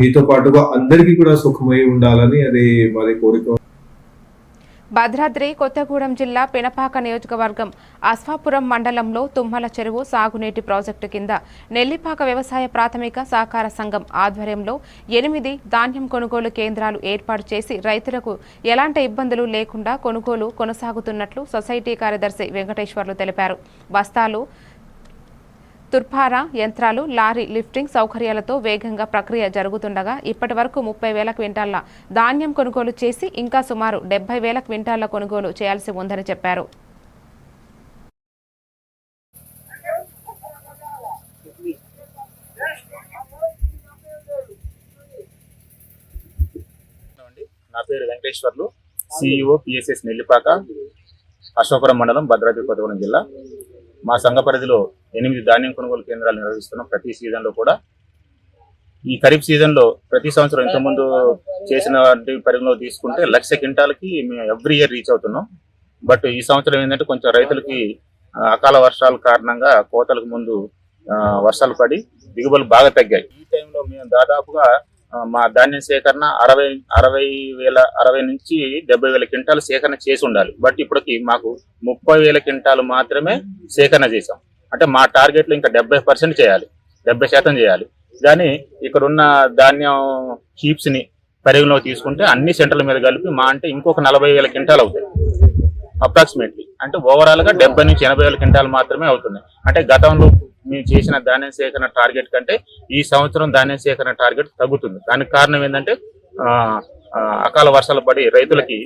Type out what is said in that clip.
మీతో పాటుగా అందరికీ కూడా సుఖమై ఉండాలని అది మరి కోరిక. భద్రాద్రి కొత్తగూడెం జిల్లా పినపాక నియోజకవర్గం అస్వాపురం మండలంలో తుమ్మల చెరువు సాగునీటి ప్రాజెక్టు కింద నెల్లిపాక వ్యవసాయ ప్రాథమిక సహకార సంఘం ఆధ్వర్యంలో ఎనిమిది ధాన్యం కొనుగోలు కేంద్రాలు ఏర్పాటు చేసి రైతులకు ఎలాంటి ఇబ్బందులు లేకుండా కొనుగోలు కొనసాగుతున్నట్లు సొసైటీ కార్యదర్శి వెంకటేశ్వర్లు తెలిపారు. బస్తాలు తుర్పారా యంత్రాలు లారీ లిఫ్టింగ్ సౌకర్యాలతో వేగంగా ప్రక్రియ జరుగుతుండగా ఇప్పటి వరకు ముప్పై వేల క్వింటాళ్ళ ధాన్యం కొనుగోలు చేసి ఇంకా సుమారు డెబ్బై వేల క్వింటాళ్ళ కొనుగోలు చేయాల్సి ఉందని చెప్పారు. నా పేరు వెంకటేశ్వర్లు. సిఇఓ పిఎస్ఎస్ నెల్లిపాక అశోకపురం మండలం భద్రాద్రి కొత్తగూడెం జిల్లా. మా సంఘ పరిధిలో ఎనిమిది ధాన్యం కొనుగోలు కేంద్రాలు నిర్వహిస్తున్నాం. ప్రతి సీజన్లో కూడా. ఈ ఖరీఫ్ సీజన్లో ప్రతి సంవత్సరం ఇంతకుముందు చేసిన పరిగణలో తీసుకుంటే లక్ష క్వింటాలకి మేము ఎవ్రీ ఇయర్ రీచ్ అవుతున్నాం. బట్ ఈ సంవత్సరం ఏంటంటే కొంచెం రైతులకి అకాల వర్షాల కారణంగా కోతలకు ముందు వర్షాలు పడి దిగుబడులు బాగా తగ్గాయి. ఈ టైంలో మేము దాదాపుగా మా ధాన్యం సేకరణ అరవై అరవై వేల అరవై నుంచి డెబ్బై వేల క్వింటాలు సేకరణ చేసి ఉండాలి. బట్ ఇప్పటికి మాకు ముప్పై వేల క్వింటాలు మాత్రమే సేకరణ చేసాం అంటే మా టార్గెట్లు ఇంకా డెబ్బై పర్సెంట్ చేయాలి. డెబ్బై శాతం చేయాలి. కానీ ఇక్కడ ఉన్న ధాన్యం హీప్స్ని పరిగణలో తీసుకుంటే అన్ని సెంటర్ల మీద కలిపి మా అంటే ఇంకొక నలభై వేల క్వింటాలు అవుతాయి. అప్రాక్సిమేట్లీ. అంటే ఓవరాల్గా డెబ్బై నుంచి ఎనభై వేల క్వింటాలు మాత్రమే అవుతున్నాయి. అంటే గతంలో మేము చేసిన ధాన్యం సేకరణ టార్గెట్ కంటే ఈ సంవత్సరం ధాన్యం సేకరణ టార్గెట్ తగ్గుతుంది. దానికి కారణం ఏంటంటే అకాల వర్షాలు పడి రైతులకి